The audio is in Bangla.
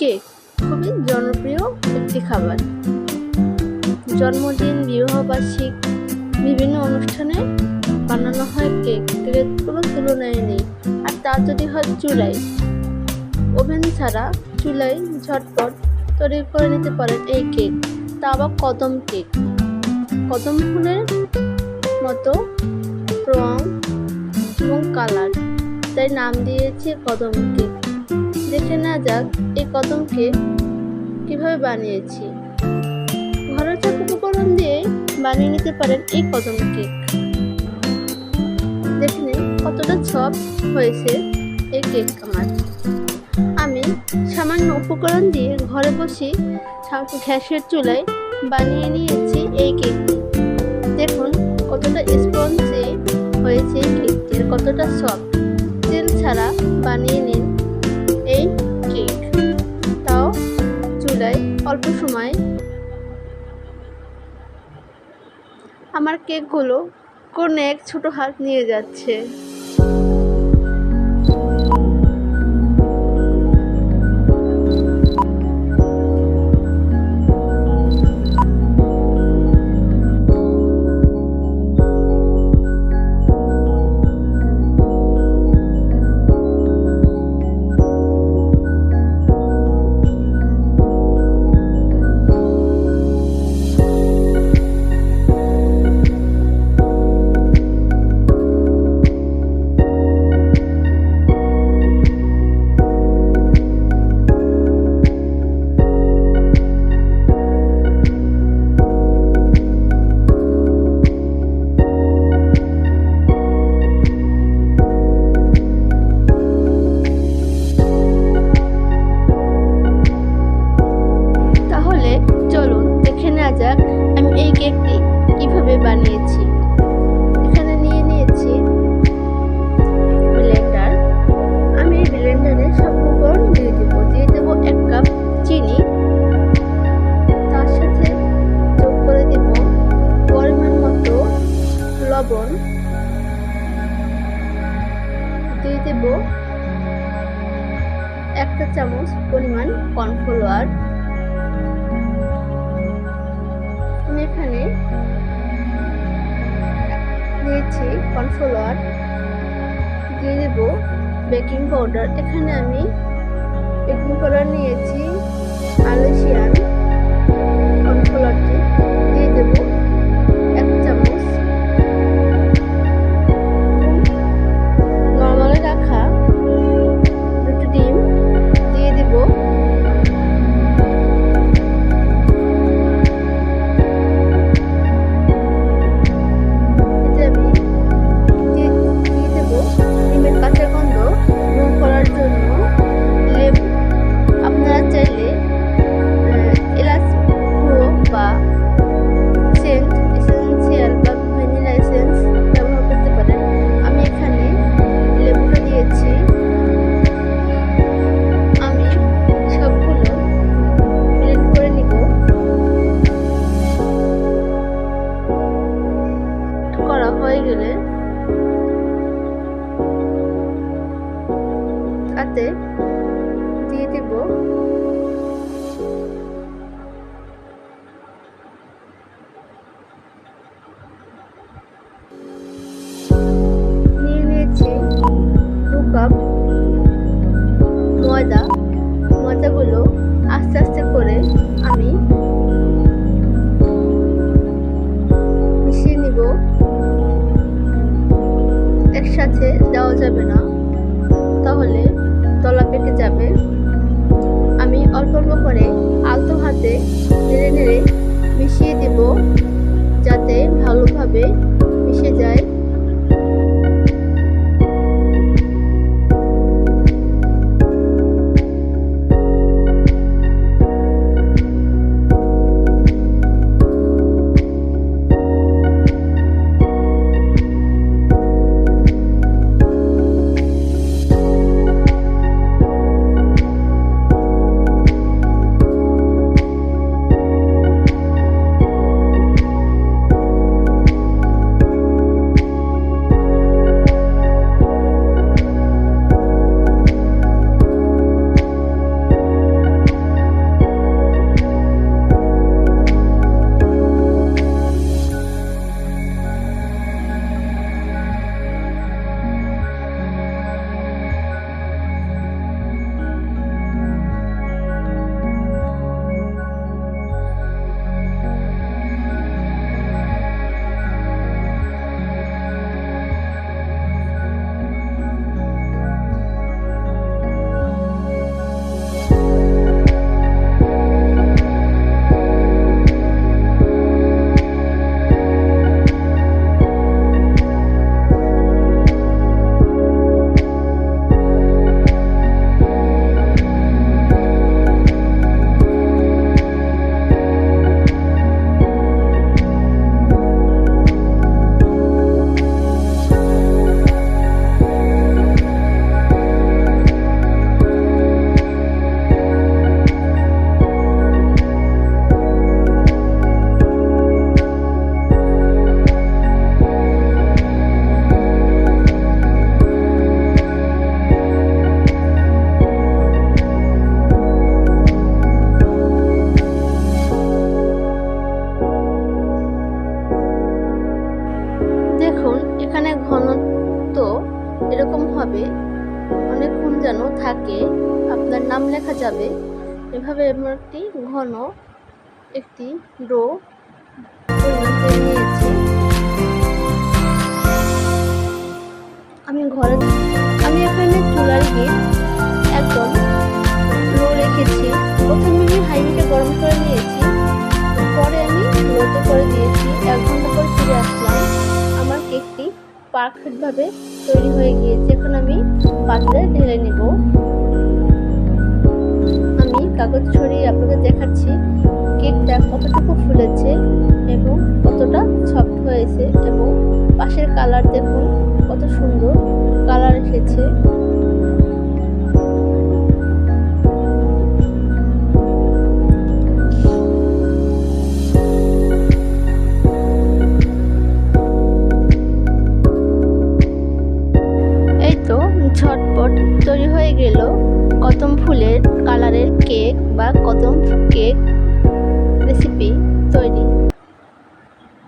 কেক খুবই জনপ্রিয় একটি খাবার। জন্মদিন, বিবাহবার্ষিক, বিভিন্ন অনুষ্ঠানে বানানো হয় কেক। কেকের কোনো তুলনায় নেই। আর তা যদি হয় চুলাই ওভেন ছাড়া চুলাই ঝটপট তৈরি করে নিতে পারেন এই কেক। তা আবার কদম কেক। কদম ফুলের মতো রং এবং কালার। তাই নাম দিয়েছে কদম কেক। দেখে না যাক এই কদম কেক কীভাবে বানিয়েছি। ঘরের উপকরণ দিয়ে বানিয়ে নিতে পারেন এই কদম কেক দেখে নিন কতটা সফট হয়েছে এই কেক আমার। আমি সামান্য উপকরণ দিয়ে ঘরে বসে গ্যাসের চুলায় বানিয়ে নিয়েছি এই কেকটি। দেখুন কতটা স্পঞ্জে হয়েছে এই কেকটি আর কতটা সফট তেল ছাড়া বানিয়ে নিন। অল্প সময় আমার কেকগুলো কোনো এক ছোটো হাত নিয়ে যাচ্ছে। নিয়েছি ব্লেন্ডার আমি ব্লেন্ডারে সব উপকরণ দিয়ে দেবো। দিয়ে দেবো এক কাপ চিনি। তার সাথে যোগ করে দেব পরিমাণ মতো লবণ। দিয়ে দেব একটা চামচ পরিমাণ কর্নফ্লাওয়ার এখানে দিয়েছি কর্নফ্লাওয়ার দিয়ে দেব বেকিং পাউডার। এখানে আমি বেকিং পাউডার নিয়েছি আলু আলেশিয়ান আমি। মিশিয়ে নিব। একসাথে দেওয়া যাবে না। হবে অনেকক্ষণ যেন থাকে, আপনার নাম লেখা যাবে। এভাবে আমার একটি ঘন, একটি ডো নিয়েছি। আমি ঘরে পারফেক্টভাবে তৈরি হয়ে গিয়েছে। এখন আমি পাত্রে ঢেলে নেব। আমি কাগজ ছড়িয়ে আপনাকে দেখাচ্ছি কেকটা কতটুকু ফুলেছে এবং কতটা সফট হয়েছে এবং পাশের কালার দেখুন, কত সুন্দর কালার এসেছে। ঝটপট তৈরি হয়ে গেল। কদম ফুলের কালারের কেক বা কদম কেক রেসিপি তৈরি।